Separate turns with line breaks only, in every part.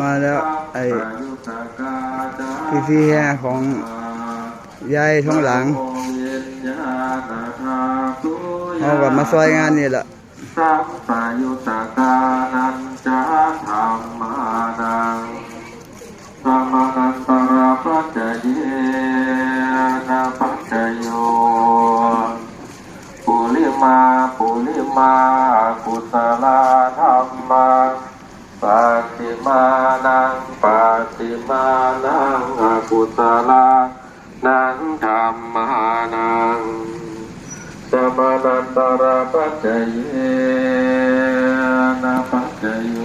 มาแล้วไอ้พิธีแห่ของยายท้องหลังเอากลับมาซอยงานนี่แหละ
สัพพายุตกานันจะธรรมานังธรรมานันตระปัจจเยนะปัจจโยปุริมาปุริมากุศลธรรมัง ปฏิมานังปฏิมานังอกุศลานังธรรมานังสมานันตระปัจเจยนะปัจเจโย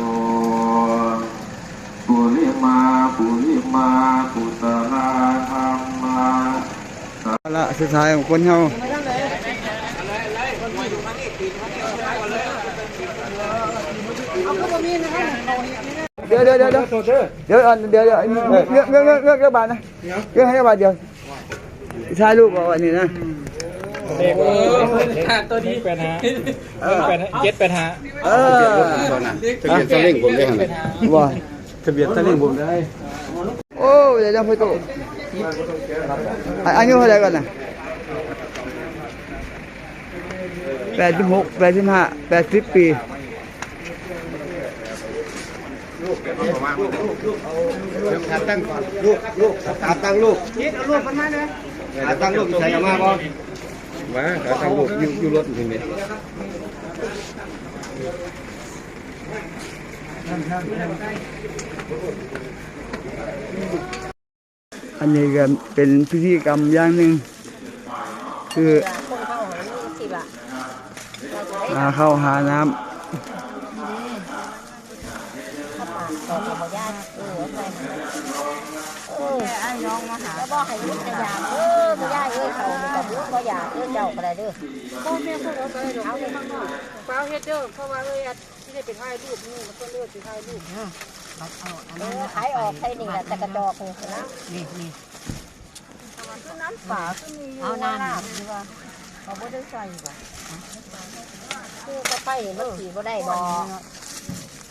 ปุริมาปุริมาปุตลาธรรมา
ละสุดท้ายของคนเฮาเดี๋ยวเดี๋ยวเดี๋ยวเดี๋ยวเดี๋ยวเดี๋ยวเดี๋ยวเรื่องเรื่องเรื่องเงืองบาทนะเรื่องให้บาทเดียวใชายลูกบอกว่านี่นะ
ตัวนี้เป็นฮะเป็นเจ็ดเป็นฮะ
เออ
ทะเบียนซาเล้งผมได้ไหัน
ว่า
ทะเบียนซาเล้งผมได้
โอ้เดี๋ยวเดี๋ยวไปตู้อะอายุเท่าไหร่กันนะแปดสิบหกแปดสิบห้าแปดสิบปี
ขาตั้งก่อนลูกลูกขาตั้งลูกยิดเอาลูกมันมาเลยขาตั้งลูกใส่มาบ่มาขาตั้งลูกอยู่อยู่รถถึงนี่
อันนี้ก็เป็นพิธีกรรมอย่างหนึ่งคือ
หา
ข้าวหาน้
ข้าวปากต่อธรรมญาติเออไปเออไอ้น้องมาหาแล้ว บอกให้ลูกจะยามเออไม่ได้เอ้ยเขามีกับลูกก็อยากเออเจ้าก็ได้เด้อ
พ่อแม่พวกเราไปเดี๋ยวเอาไปข้างนอกเปล่าเฮ็ดเด้อเพราะว่าเลยอัดที่ได้ไปถ่ายรูปนี่มันก็เลือกไปถ่ายรูป
เออขายออกใช่นี่แหละแต่กระจอกนี่นะนี่นี่ คือน้ำฝาคือมีเอาน้ำดีว่าเขาไม่ได้ใส่บ่คือก็ไปมันขี่ก็ได้บ่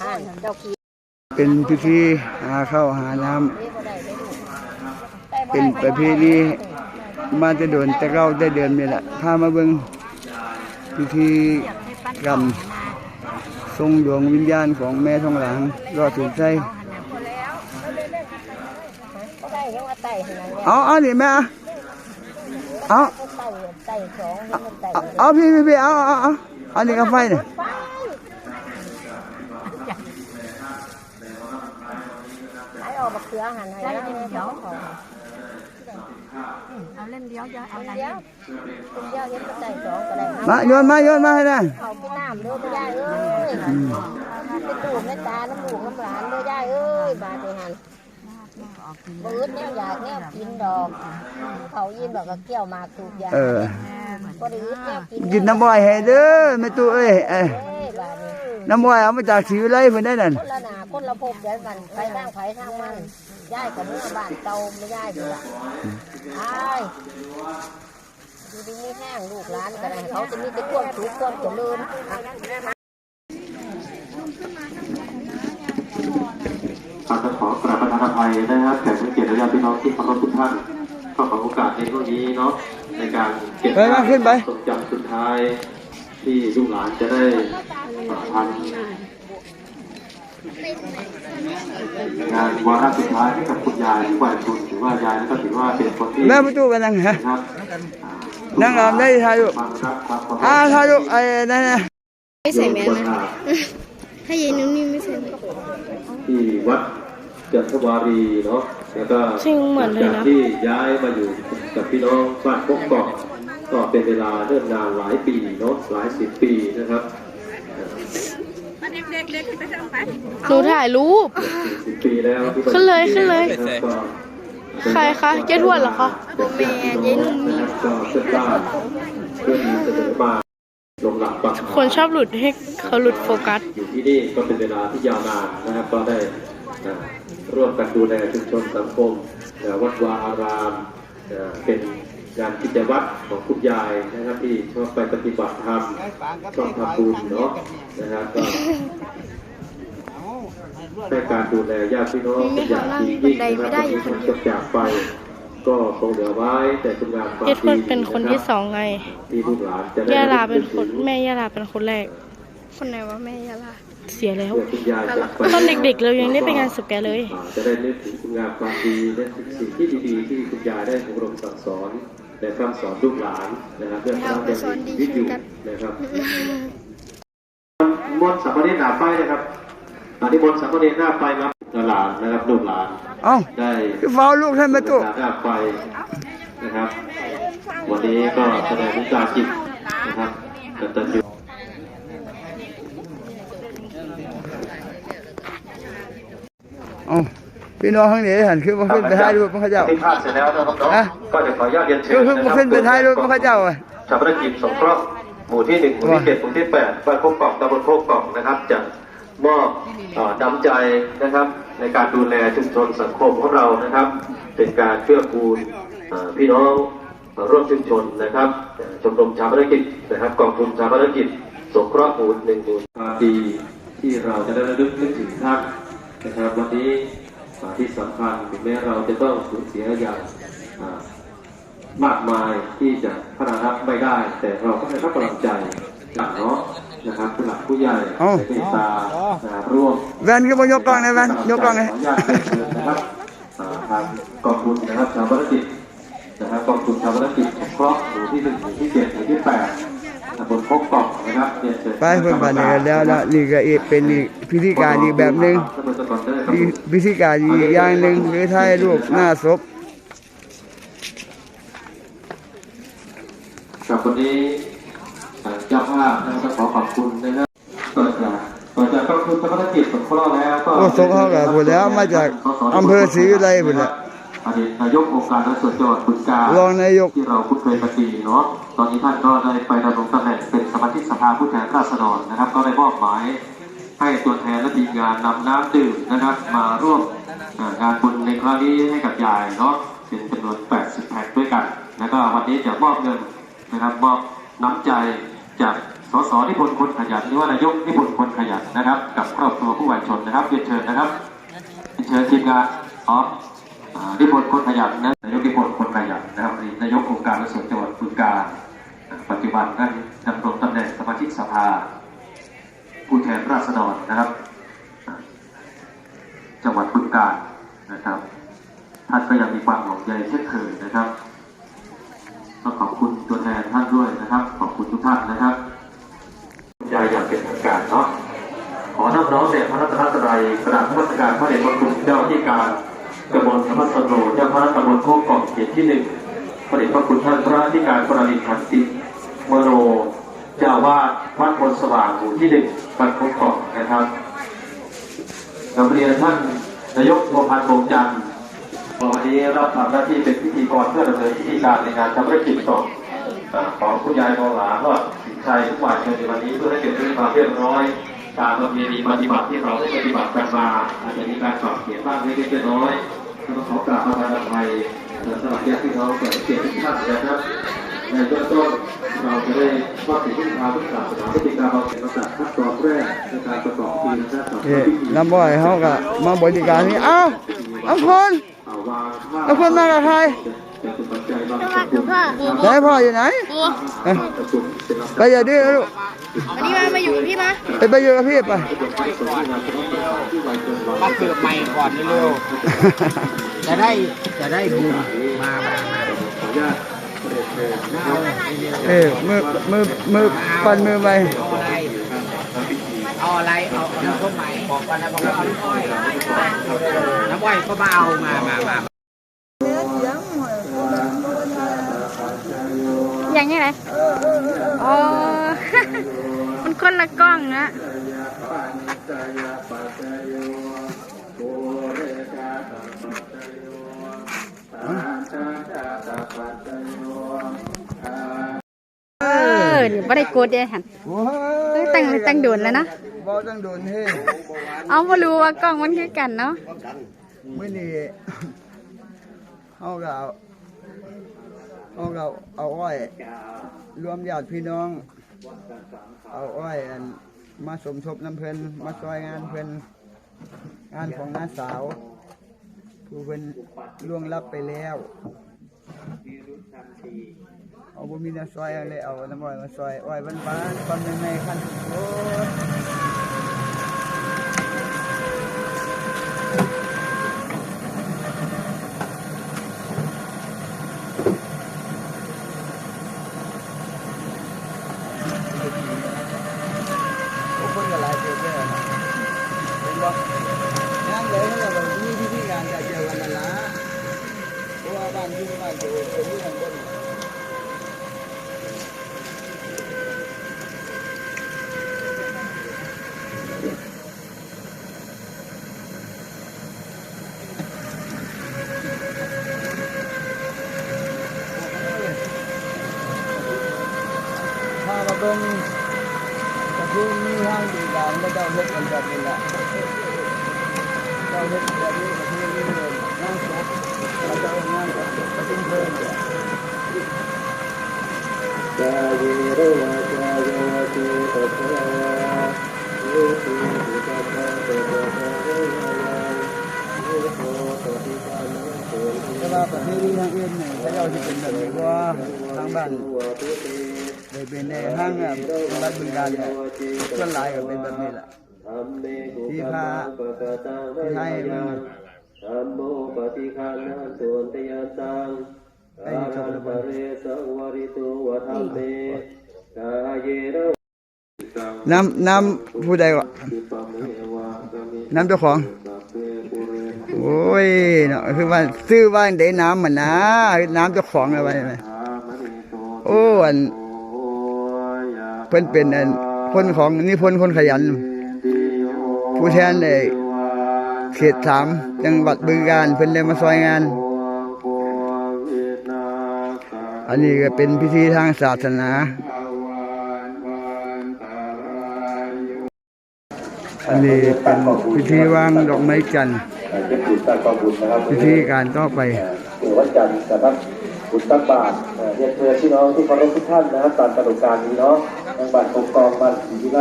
อ่านเจ้าขี่ำ
เป็นพิธีหาข้าวหาน้
นี่บ่ได้ได้ลูกำ
เป็นประเพณีมาจะโดนแต่เก้าได้เดือนนี่แหละพามาเบิ่งพิธีกรรมทรงดวงวิญญาณของแม่ทองหลังรอดถึงใจเอาเอานี่แม่เอาเอาพี่พี่พี่เอาเอาเอาอันนี้ก็ไฟเนี่ย
ขายออกมาเครือหารให้แล้วเดี๋ยว เอา
เล่นเดียวจะเอา
เดียวคุณย่าเห็นก็ไต่สองก็ได้
มาโยนมาโยนมาให้ได้
เขาพี่น้ำเด้อพี่ย่าเอ้ยเป็นตูดแม่ตาน้ำลูกน้ำหลานเด้อย่าเอ้ยบาดเหันบืดเนี่ยอยากเนี่ยกินดอกเขายินบอกก็เกี่ยวมากถูกยา
เออ
กินน้ำ
บ่อยให้เด้อแม่ตู้เอ้ยเอ้ย
น้ำ
บ่อยเอามาจากสีวิไลเพิ่นได้นั่น
คนละนาคนละภพเดี๋ยวมันไปทางไผทางมัน ย้ายกับเมื่อบ้านเตาไม่ย้ายอยู่ละไอ้ดูดีไม่แห้งลูกหลานก็ได้เขาจะมีแต่ความสุขความเจริญอะ
อาจจะขอกราบประทานอภัยนะครับแขกผู้เกียรติและญาติพี่น้องที่เคารพทุกท่านก็ขอโอกาสในช่วงนี้เนาะในการเก็บ
ไปมาขึ้นไป
ทรงจำสุดท้ายที่ลูกหลานจะได้สัมพันธ์ งานวาระสุดท้ายให้กับคุณยายที่วัยคุณถือว่ายายนั้นก็ถือว่าเป็นคนที่
แม่ประตูไปนั่งฮะ
นะครับ
นั่งเอาได้ถ่ายรูป
มาครับครับขอบ
อ่าถ่ายรูปไอ้นั่นน่ะ
ไม่ใส่แมสนะถ้ายายนุ่มนิ่มไม่ใส่แมส
ที่วัดจันทวารีเนาะแล้วก็
จริงเหมือนเลยนะ
จากที่ย้ายมาอยู่กับพี่น้องบ้านพกเกาะก็เป็นเวลาเนิ่นนานหลายปีเนาะหลายสิบปีนะครับ
หนูถ่ายรูป
สิบปีแล้วที่
ขึ้นเลยขึ้นเลย
นะครับก็
ใครคะเจ๊ทวดเหรอคะโบแม่ยายนุ่มนิ่ม
ก็เพื่อนบ้านเพื่อนเสนอมาลงหลักปัก
คนชอบหลุดให้เขาหลุดโฟกัส
อยู่ที่นี่ก็เป็นเวลาที่ยาวนานนะครับก็ได้อ่าร่วมกันดูแลชุมชนสังคมอ่าวัดวาอารามอ่าเป็น งานกิจวัตรของคุณยายนะครับที่ชอบไปปฏิบัติธรรมชอบทำบุญเนาะนะครับก็ให้การดูแลญาติพี่น้อง
มี
เป็นอย่างดียิ่งนะครับวันนี้ท่านจะจากไป ก็คงเหลือไว้แต่คุณงามความ
เจ๊ทวด
ดี
เป็นคนที่สองไง
ที่ลูกหลานจะได้
ย่าลาเป็นคน
นึกถึง
แม่ย่าลาเป็นคนแรก คนไหนวะแม่ย่าลาเสียแล้ว
เมื่อคุณยายจากไป
ตอนเด็กๆเรายังได้ไปงานศพแกเลย
อ่าจะได้นึกถึงคุณงามความดีและสิ่งที่ดีๆที่คุณยายได้อบรมสั่งสอน และคำสอนลูกหลานนะครับเพื่อให้เราได้มีชีวิตอยู่นะครับมนต์สามเณรหน้าไปนะครับตอนนี้มนต์สามเณรหน้าไปครับหลานนะครับลูกหลาน
เอ้า
ได้
คือเฝ้าลูกท่านประตู
หน้าไปนะครับ วันนี้ก็แสดงวิชาจิตนะครับกตัญญู
เอ้า พี่น้องข้างนี้หันคือมาขึ้นไปถ่ายรูปพระเจ้า
ที่พลาดเสร็จแล้วนะครับน้อง
ฮะ
ก็จะขออนุญาตเรียนเชิญ
คือเพิ่งมาขึ้นไปถ่ายรูปพระเจ้าอะ
ชาวพนักกิจสงเคราะห์หมู่ที่หนึ่งหมู่ที่เจ็ดหมู่ที่แปดบ้านโคกกล่องตำบลโคกกล่องนะครับจะมอบเอ่อน้ำใจนะครับในการดูแลชุมชนสังคมของเรานะครับ เป็นการเพื่อกูลเอ่อพี่น้องร่วมชุมชนนะครับเอ่อชมรมชาวพนักกิจนะครับกองทุนชาวพนักกิจสงเคราะห์หมู่หนึ่งหมู่ความดีที่เราจะได้ระลึกนึกถึงท่านนะครับวันนี้อ่า ที่สำคัญถึงแม้เราจะต้องสูญเสียอย่างอ่ามากมายที่จะพัฒนาไม่ได้ แต่เราก็ได้รับกำลังใจจากเนาะนะครับผู้หลักผู้ใหญ่
เอ้า
ในเมตตานะครับร่วม
แวนก็มายกกล้องหนะแวนยกกล้องเลย
ขออนุญาตเรียนเชิญนะครับอ่าทางกองทุนนะครับชาวบ้านกิจนะครับกองทุนชาวบ้านกิจสงเคราะห์หมู่ที่หนึ่งหมู่ที่เจ็ดหมู่ที่แปดตำบลพกกล่องนะครับเรียนเชิญ
ไปเพื่อนบ้านนี้กันแล้วละนี่ก็อีกเป็นอีกพิธีการอีกแบบหนึ่ง
สมุทรสาครได้ครับ
อีกพิธีการอีกอย่างหนึ่งคือถ่ายรูปหน้าศพ
กับวันนี้เอ่อเจ้าภาพนะครับขอขอบคุณนะครับเปิดจากเปิดจากกองทุนชาวบ้านกิจสงเคราะห์แล้วก็
โอ้ศพเขาก็หมดแล้วมาจากอำเภอศรีวิไลหมดแล้ว
อดีตนายกองค์การและส่วนจังหวัดบึงกาฬ
รองนายก
ที่เราคุ้นเคยกันดีเนาะตอนนี้ท่านก็ได้ไปดำรงตำแหน่งเป็นสมาชิกสภาผู้แทนราษฎรนะครับ ก็ได้มอบหมายให้ตัวแทนและทีมงานนำน้ำดื่มนะครับมาร่วมเอ่องานบุญในครั้งนี้ให้กับยายเนาะเป็นจำนวน 80 แพ็คด้วยกัน แล้วก็วันนี้จะมอบเงินนะครับมอบน้ำใจจากสสนิพนธ์คนขยันหรือว่านายกนิพนธ์คนขยันนะครับ กับครอบครัวผู้วัยชนนะครับเรียนเชิญนะครับเรียนเชิญทีมงานออฟอ่า นิพนธ์คนขยันนะนายกนิพนธ์คนขยันนะครับนายกองค์การและส่วนจังหวัดบึงกาฬปัจจุบันท่านดำรงตำแหน่งสมาชิกสภา ผู้แทนราษฎรนะครับ จังหวัดบึงกาฬนะครับท่านก็ยังมีความหงใยเช่นเคยนะครับก็ขอบคุณตัวแทนท่านด้วยนะครับ ขอบคุณทุกท่านนะครับยายอย่างเป็นทางการเนาะขอน้อมน้อมแด่พระรัตนตรัยกราบนมัสการพระเดชพระคุณเจ้าที่การ กระบวนธรรมสโนเจ้าพระตำบลโคกกองเขตที่หนึ่งพระเดชพระคุณท่านพระที่การประดิษฐ์ขันติมโนเจ้าวาดวัดพลสว่างหมู่ที่หนึ่งบ้านโคกกองนะครับกราบเรียนท่านนายกโมพันธ์วงจันทร์วันนี้รับทำหน้าที่เป็นพิธีกรเพื่อดำเนินพิธีการในงานชำรกิจศพอ่าของคุณยายทองหลาก็สินชัยทุกวันในวันนี้เพื่อให้เกิดเรื่องความเรียบร้อยตามประเพณีปฏิบัติที่เราได้ปฏิบัติกันมาอาจจะมีการปรับเปลี่ยนบ้างเล็กๆน้อยๆ ก็ขอกราบประทานอภัยสำหรับญาติพี่น้องแก่เกียรติทุกท่านนะครับ ในเบื้องต้นเราจะได้ข้อบสิ่งที่ทางพุทธศาสนาพฤติกรรมเราเป็นประจักษ์ขั้นตอนแรกในการประกอบพิธีนะครับต่อ
เอ๊ะ
พิธี
น้ำบ่อยเขาก็มาบริการนี่เอ้าน้ำคนน้ำคนมากับใคร
จะเป็นปัจจัยบางส่วน
ไหนพ่ออยู่ไหนเอ้ย
กระสุนเป็นลักษ
ไปอย่าดื้อนะลูก
วันนี้มามาอยู่กับพี่มา
ไปไปอยู่กับพี่ไป
ณะที่งานเฉพาะกิจของที่วัยเกินวัย
มาเกือบใหม่ก่อนเร็วๆจะได้จะได้บุญมามามา
ขออนุญาตเรียนเชิญนะครับ
เอ้ยมือมือมือปั่นมือไป
เอาอะไรเอาอะไรเอาน้ำส้มไหมบอกกันนะบอกว่าเอาน้ำอ้อยน้ำอ้อยก็มาเอามามามา
อย่างนี้ไรอ๋อ มันคนละกล้องนะ
เออเดี๋ยวไม่ได้กดเลยหัน
โอ้
เอ้ยตั้งตั้งโดนแล้วนะ
บอตั้งโดนเฮ้
เอาไม่รู้ว่ากล้องมันคือกันเนาะ
มื่อนี้เอาก็ เอาเอาเอาอ้อย รวมญาติพี่น้อง เอาอ้อยอันมาสมทบน้ำเพลินมาซอยงานเพลินงานของน้าสาว ผู้เป็นล่วงลับไปแล้วเอาบุมีน้ำซอยอะไรเอาน้ำอ้อยมาซอยอ้อยบ้านๆความยังไงคันโอ้ยโอ้คนก็หลายเดือนแล้วนะเป็นบ่งานเลยเขาจะมีพิธีการจะเจอกันนั่นละเพราะว่าบ้านที่บ้านจะเป็นที่ทางบน ถ้ามาเบิ่งกระทุ่งมีห้างดีกลางก็เจ้าเฮ็ดกันแบบนี้แหละเจ้าเฮ็ดแบบนี้กระทุ่งนี่เลยงานศพแล้วเจ้างานกับกระทุ่งเพิ่มเนี่ย
จาเยโรวาจาโยติตถาเยติปิตาตาตถาวยาเยโสตติปานังโส
แต่ว่าประเทศนี้ทางอื่นเนี่ยเขาเจ้าจะเป็นแบบนี้ว่าทางบ้าน
เล
ยเป็นในห้างอะบ้านบึงการเนี่ยส่วนหลายก็เป็นแบบนี้แหละ
ธัมเมกุ
ที่
กั
พา
ปะก
ที่ให้มัน
ธัมโมปฏิคันนันตุนตยานัง
น้ำน้ำผู้ใดวะ
ติปะเมวะกะมิ
น้ำเจ้าของ โอ้ยเนาะคือว่าซื้อบ้านได้น้ำมันนะน้ำเจ้าของอะไรไหม
โอ้
อัน
โยะ
เพิ่นเป็นอันคนของนี่พนคนขยัน ผู้แทนในเขตสามจังหวัดบึงการเพิ่นได้มาซอยงาน อันนี้ก็เป็นพิธีทางศาสนาอันนี้เป็นพิธีวางดอกไม้จันทร์
เจ็บจุดตั้งกอบุญนะครับ
พิธีการต่อไป
ถือวันจันทร์นะครับบุญตั้งบาทเรียนเชิญพี่น้องที่เคารพทุกท่านนะครับตามกระดูกการนี้เนาะทางบ้านปกครองบ้านศรีวิไล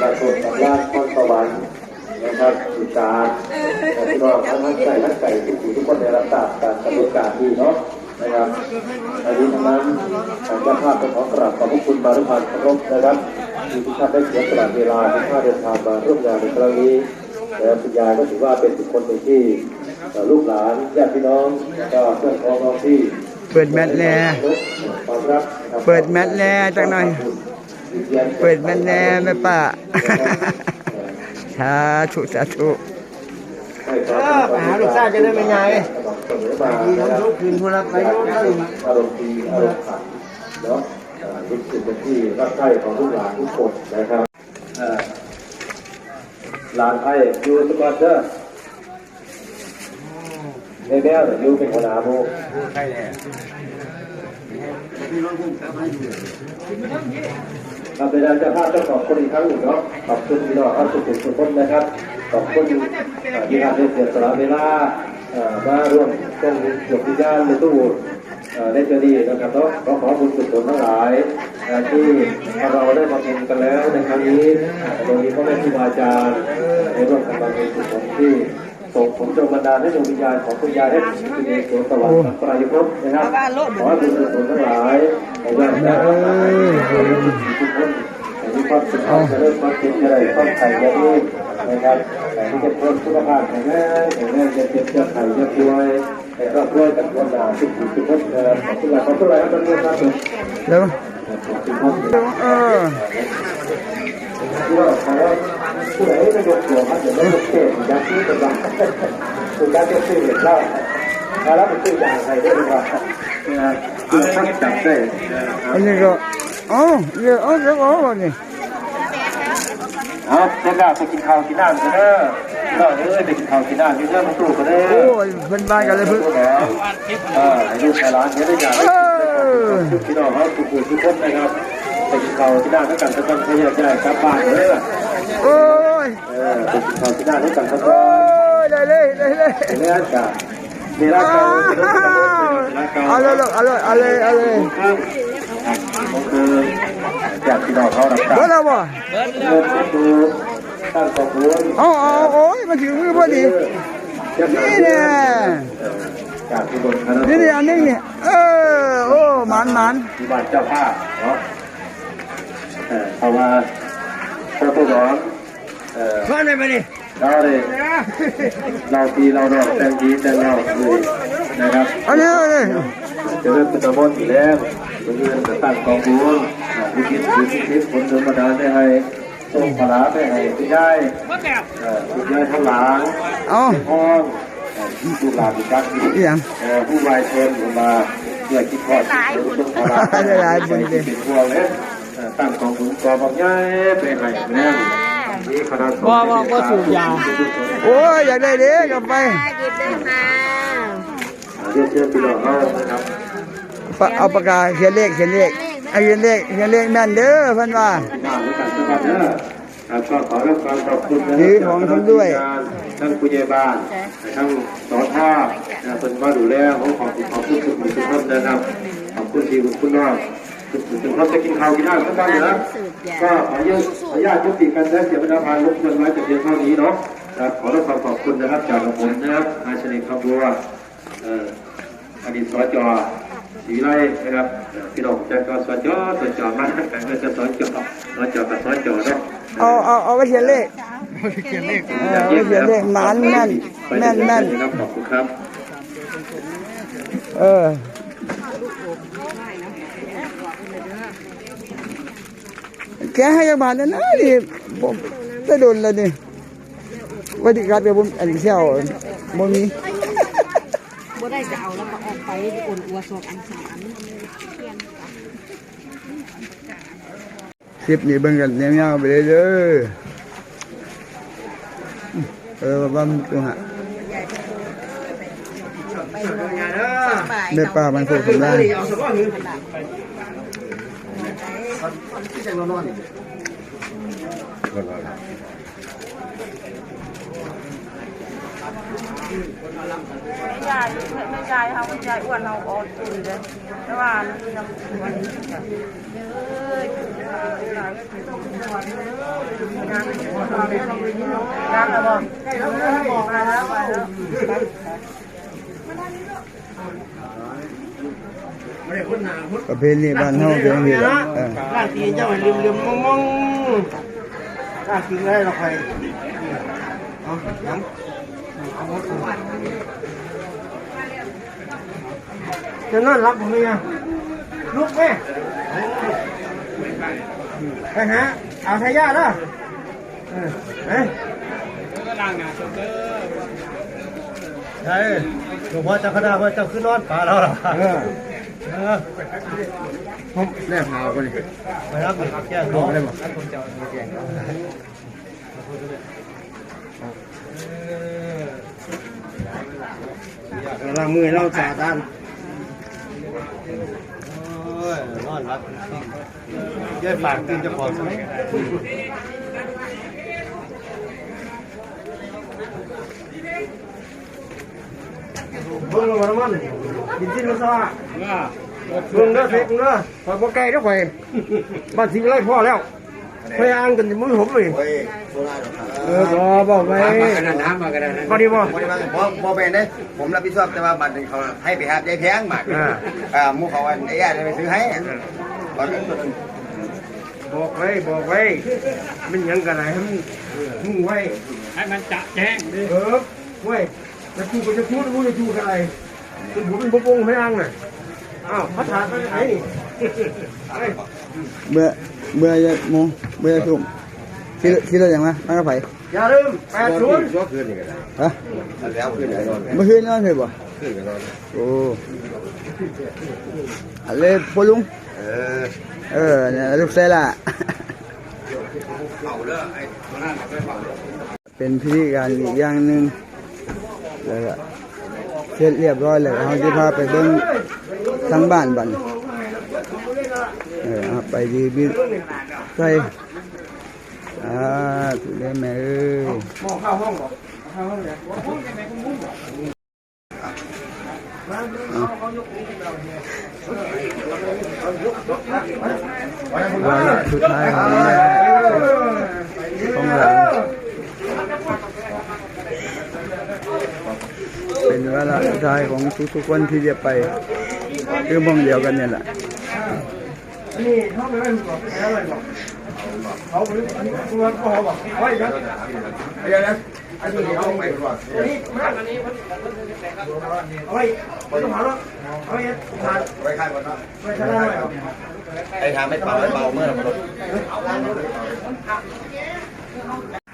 บ้านโพธิ์สำราญพรสวรรค์นะครับสุการพี่น้องทั้งทั้งไก่ทั้งไก่ทุกคนได้รับทราบการกระดูกการนี้เนาะ นะครับอันนี้ทั้งนั้นทางเจ้าภาพเป็ขอกราบขอบพระคุณบารุพันธ์เครพนะครับที่ทุกท่านได้เสียสละเวลาที่ค่าเดินทางมาร่วมงานในครั้งนี้แล้วคุณยายก็ถือว่าเป็นบุคคลหนึ่งที่ลูกหลานญาติพี่น้องก็เพื่อนพ้องน้องที่
เปิดแมทแล
ความรักนะครับ
เปิดแมทแลจังหน่อย เปิดแมทแลแม่ป้าสาธุสาธุ
ไปหาลูกชายจะได้ไม่ไง ดีน้องลูกคืนผู้รักไปอารมณ์ดีอารมณ์ขันเนาะเอ่อเป็นสิ่งที่รักใคร่ของลูกหลานทุกคนนะครับหลานไทยอยู่สกอตเตอร์ในแนวเนี่ยูเป็นหัวหน้าหมู่ครับในด้านเจ้าภาเจ้าของคนอีกครั้งหนึ่งเนาะขอบคุณพี่น้องครับทุกคนทุกคนนะครับขอบคุณที่ท่านได้เสียสละเวลา มาร่วมตรงหยกวิญญาณในตู้เอ่อในเจดีย์นะครับเนาะก็ขอบุญกุศลทั้งหลายเอ่อที่เราได้มาเป็นกันแล้วในครั้งนี้โดยมีพ่อแม่ครูบาอาจารย์ในร่วมกันบำเพ็ญกุศลที่ส่งผลจงบันดาลให้ดวงวิญญาณของคุณยายได้ถึงที่ในสวนสวรรค์สัมปรายภพนะครับขอให้บุญกุศลทั้งหลายในด้านการทุกคนมีความสุขความเจริญความเจริญอะไรความไข่เยอะด้วย นะครับแต่ที่จะพิ่มสุขภาพแข็งแรงแข็งแรงจะเจ็บจะไข่จะป่วยแต่รอบด้วยกันวันหนาทุกสิ่ทุกคนเอ่อขอบคุณหลยขอบคุณหลยครับท่านผู้ชม
แล้ว
ขอบคุณครับ
เออ
ที่ว่าขอว่าผู้ใดไม่ยกตัวครับเดี๋ยวไม่ยกเทศยักษ์ที่เป็นบ้าคุณยักษ์จะซื้อเหรียญเหล้าแล้วไปซื้อยาใครได้ดีกว่านะคือท่านจับได้
อันนี้ก็อ๋อเดี๋ยวเอาเดี๋ยวเอาวันนี้
เอาเจ้าหน้าไปกินข้าวกินน้ำกันเด้อเราเอ้ยไปกินข้าวกินน้ำอยู่เรื่องมันสู้กันเด้อ
โอ้ยเพิ่นบ้านกันเลยเพิ่น
แล้วเออให้ลูกให้หลานเห็นได้อย่าง
เออ
ทุกพี่น้องเขาทุกคนทุกคนนะครับไปกินข้าวกินน้ำด้วยกันทุกคนพยายามจะกลับบ้านเด้อ
โอ้ย
เออไปกินข้าวกินน้ำด้วยกันทุกค
โอ้
น
ยได้เลยได้เลย
เห็นไหมครับเวลา
อ้า
เก่าเวลาเก่าว
เอาเลยลูกเอาเลยเอาเลยเอาเลย
ครับก็คือ จากพี่น้องเขารับ
เบิดแล้วบ่
เงินดูตั้งกองบุญ
เอาเอาโอ้ยมาถึงมือพอดี นี่เนี่ย
จากที่บนคณะ
นี่นี่อันนี้เนี่ยเออโอ้หมันหมัน
ที่บ้านเจ้าภาพเนาะเออเพราะว่าพระผู้สอนเออ
ฟันได้ไหมนี่
เราเลยเราทีเราดอกแต่งดีแต่งเราเลยนะครับ
อันนี้เอาเลย
จะเริ่มเป็นตะมนอยู่แล้วเพื่อนจะตั้งกองบุญ วิกิตวิกิตผลธรรมดาได้ให้ส่งปลาได้ให้ที่ได้เออที่ได้ทั้งหลัง
เอา
ห้องลูกหลานที่รักดี
อีหยัง
เอ่อผู้วายชนมาเพื่อคิดทอดต้องพลา
หลายบุญเด้
เป็นพวงเลยเอ่อตั้งกองทุนกองบางย่ายเป็นไงแม่นี่คณะสงฆ์
บ่บ่บ่สูบยา
โอ้ยอยากได้เด็กกลับไป
หยิบได้มา
เรียนเชิญพี่น้องเข้านะครับ
ปะเอาปากกาเขียนเลขเขียนเลขเอาเขียนเลขเขียนเลขแม่นเด้อเพิ่นว่า
มาด้วยกันทุกวันเนอะครับก็ขอรับความขอบคุณนะ
ถือของท่านด้วย
ทั้งผู้ใหญ่บ้านทั้งสอท่านะเป็นมาดูแลของขอบคุณขอบคุณทุกทุกคนนะครับขอบคุณที่คุณคุณน้องทุกทุกคนจะกินข้าวกินน้ำสักบ้างนะก็ขออนุญาตขออนุญาตยุติการใช้เสียงบรรดาพานรบกวนไว้แต่เพียงเท่านี้เนาะครับขอรับความขอบคุณนะครับจากผมนะครับนายชนิดคำบัวเอ่ออดีตสจ ศรีไร่นะครับพี่น้องจากกสจสจมากันก็จะสจสจกับสจเนาะ
เอาเอาเอาไว้เขียนเลขเออเอาไว้เขียนเลขหมานแม่นแม่นแม่น
ครับขอบคุณครับ
เออแกให้ยังบาทนั่นนะนี่ผมจะโดนแล้วนี่วัติการเดี๋ยวผมอันนี้เชี่ยวบ่มี
บ่ได้จะเอาแล้วก็ออก ไปอุ่นอัวสวกอันสาร
คลิปนี้เบิ่งกันยาวๆไปเลยเด้อเออว่ามันตัวหะเด็ดป่ามันโคตรได้
เอาสมองหนึ่งที่จะนอนนี่
ไม่ยายไม่ยายเขาไม่ยายอ้วนเราอ่อนตุยเลยแต่ว่านี่เราอ้วนดังานแล้วบอกบอกแล้วไปแล้ว
ประเพณีบ้านเฮาเป็นอย่างนี้แหละเออ
ร่างตีนเจ้าลืมลืมมองมองร่างตีนได้เราไปเอายัง จะนอนรับผมยังลุกไหมไปหาเอาทายาทอะเออเฮ้ยใช่หลวงพ่อเจ้าคณะว่าเจ้าขึ้นนอนป่าแล้วหรอผมแน่พาวไปเลยไปรับแก้ท้องได้บ่ล้างมือเราสาดานโอ้ยนอนรับเยอะปากกินเจะของสมัยเบิ่งลงมาน้ำมันกินชิ้นมันซะเบิ่งเด้อเสกเด้อคอยบ่ไกลเด้อข่อยบ้านสิไล่พ่อแล้ว พยายามกันมือผมเลยเออบ่บอกไปน้ำมากันนะพอดีบ่
บ่ได้มาบ่บ่เป็นเด้ผมรับผิดชอบแต่ว่าบัตรเขาให้ไปหาได้แพงมาก
อ่า
อ่าหมู่เขาอันไอ้ย่าจะไปซื้อให้ตอนนั้น
บอกไว้บอกไว้มันยังกันไรให้มึงมึงไว้
ให้มันจะแจ้งดิ
เออไว้จะพูดก็จะพูดพูดจะพูดอะไรคุณผมเป็นพวกงไม่อ้างน่ะอ้าวพัฒนาไปไหนนี่เฮ้ย
เบื่อ เบื่อจะโมงเบื่อทุ่มคิดคิดแล้วยังไงมันก็ไป
อย่าลืมแปดศูนย์
ชั่วคืนนี่ก็ได้
ฮะ
แล้วคืนไหนนอน
เมื่อคืนนอนเถอะบ่
คืนก็นอน
โอ้อะไรพ่อลุง
เออ
เออเนี่ยลูกเซล่ะ
เอาเป็
นพิธีการอีกอย่างหนึ่งแล้วก็เสร็จเรียบร้อยแล้วเขาจะพาไปเบิ่งทั้งบ้านบัดน อไปดีบิใส่อ่าสุดเลยแม
มองเข้าห้องหรอเข้าห้องเลย
ห้องยั
งไงคุณมุ้งหลัน
สุดท้ายของแม่ขเป็นเวลาสุดทายของทุกๆคนที่จะไป คือมองเดียวกันเนี่ยแหละ
นี่เขาไปเล่นบอกแพ้อะไรอกเขาไปอันนี้ตัวก็บอกไว้กัน
เดี๋ยวนะไอ้ตัวนี้เอาไปก่อน
อันนี้มาอันนี้เอาไว้ไม่ต้องหาหรอกเอาไว้ทาน
ไว้ข้างก่อนนะ
ไว้ทานได้ไหม
ไอ้ทางไม่เป่าไม่เป่าเมื่อเรา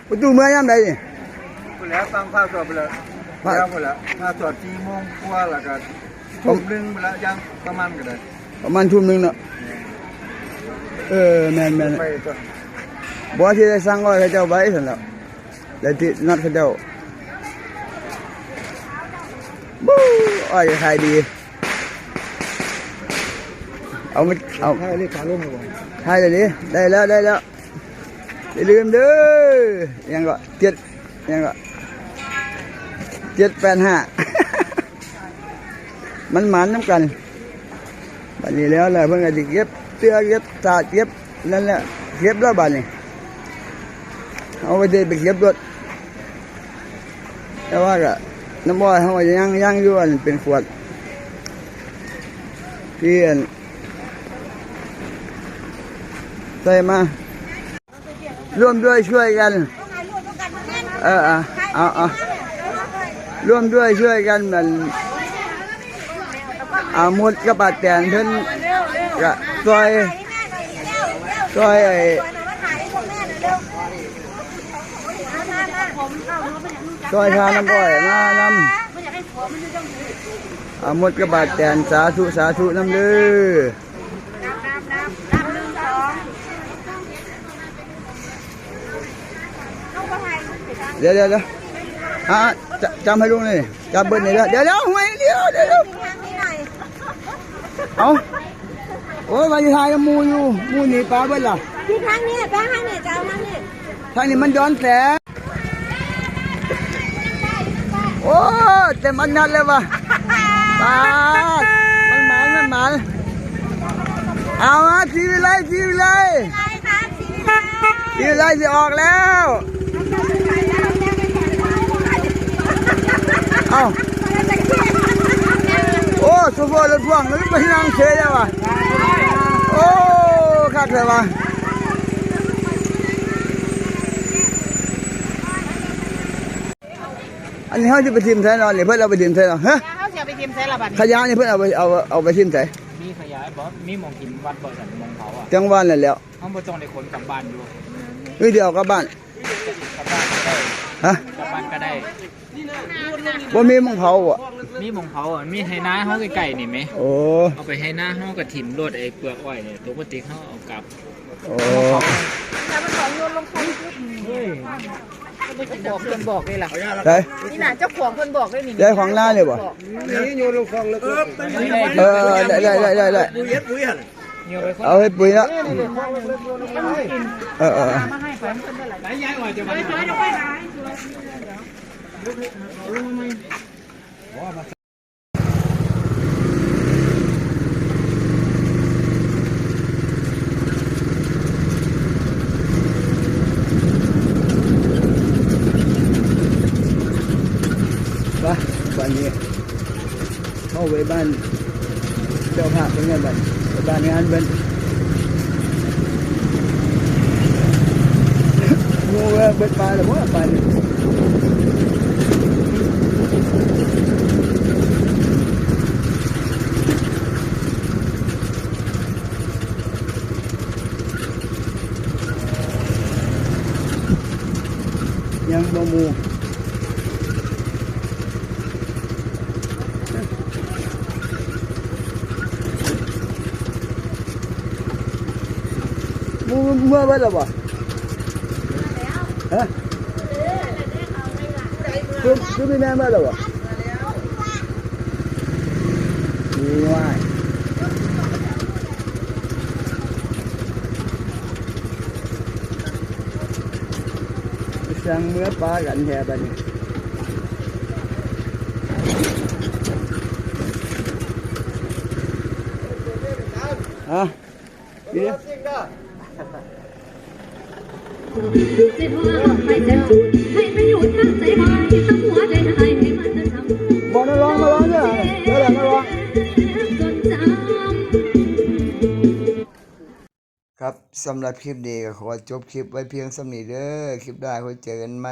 ประตูเมื่อยามใดนี่
แล้วตั้งผ้าวสดไปแล้วแล้วหมดแล้วผ้าวสดสี่โมงกว่าแล้วก็ทุ่มหนึ่งไปแล้วยังประมาณก็ได้
ประมาณทุ่มหนึ่งเนาะ เออแมนแมน
ไปตัว
ที่ได้สั่งไว้เขาเจ้าไว้ซั่นแล้วแล้วที่นัดเขาเจ้าบู๊อ้อยขายดี เอามาเอา
ให้เรียกขาลุ่มเลย
ใช่เลยดิได้แล้วได้แล้วอย่าลืมเด้อยังก็เจ็ดยังก็เจ็ดแปดห้ามันหมันน้ำกันบัดนี้แล้วแหละเพิ่งจะเก็บ เสื้อเก็บตาเก็บนั่นแหละเก็บแล้วบัดนี้เอาไปเดินไปเก็บรถแต่ว่าก็น้ำบ่อยเขาก็ยังยังอยู่อันเป็นขวดที่อนใส่มาร่วมด้วยช่วยกันเออเอาเอาร่วมด้วยช่วยกันมันอามุดกับบาดแตนเพิ่นกะ ซอยซอยไอ้ซอยทาน้ำอ้อยมานำอามุดกับบาดแตนสาธุสาธุน้ำเด้อเดี๋ยวเดี๋ยวเดี๋ยวฮะจจำให้ลุงเลยจำเบิ้ลนี่เดี๋ยวเดี๋ยวเดี๋ยวไม่เดี๋ยวเดี๋ยวเดี๋ยวเอาโอ้ยวันที่ทายกับหมูอยู่หมูหนีปลาเบิ้ลล่ะ
ที่ทางนี้แป้งทางนี้จะเอาทางนี้
ทางนี้มันย้อนแสงโอ้เต็มอันนัดเลยว่ะปลาดมันหมานมันหมานเอามาทีวิไลทีวิไล
ไปครับสี
ทีวิไลจะออกแล้วเอ้าโอ้สุโฟรถพ่วงมันไปนั่งเฉยแล้วว่ะโอ้คักเลยว่ะอันนี้เขาจะไปทิมใส่นอนหรือเพื่อนเราไปทิมใส่นอนฮะ
เขาจะไปทีมใช้ละบัด
ขยะนี่เพื่อนเอาไปเอาเอาไปทิมใส่
มีขยายบอสมีหมองกินวัดบ่อยสันมองเขาอะ
จังหวัดนั่นแหล้ว
ห้องประจงในคนกลับบ้านอยู่
เฮ้ยเดี๋ยวเอากลับบ้าน
กลับบ้านก็ได้
ฮะ
กลับบ้านก็ได้
ว่ามีมังเผาอะ
มีหมองเขาอะมีไฮน้าห้องไก่ๆนี่ไหม
โอ้
เอาไปให้หน้าห้องกับถิ่มรดไอ้เปลือกอ้อยเนี่ยตัวปฏิกเขาเอากลับ
โอ้
เฮ้ย
บอกเพิ่นบอกเลยล่ะ
ได้
นี่น่ะเจ้าของเพิ่นบอกเลยนี่
ได้ของหน้าเลยบ่
นี่โยนลงคลองแล้วก็
เออได้ได้ได้ได้ได้
ปุยเอ็ดปุยหัน
เงียวไปคน
เอาให้ปุ๋ยละเออเออ
ไหนย้ายอ้อยจะมา
ไปบ้านนี้เข้าไปบ้านเจ้าภาพเป็นไงบ้านไปบ้านงา นเป็นงูเว้ยเบ็ดปลาหรือว่าปล mua. Mua mua bao lâu rồi? Hả? Cứ cứ bên em bao lâu rồi? Đi ngoài. Sang mưa ba gần hè bên hả đi đi
สิพาไปแต่ให้ไปอยู่ทางใจวายทั้งหัวใจไทย
สำหรับคลิปนี้ก็ขอจบคลิปไว้เพียงสำนีเด้อ คลิปได้าไว้เจอกันไหม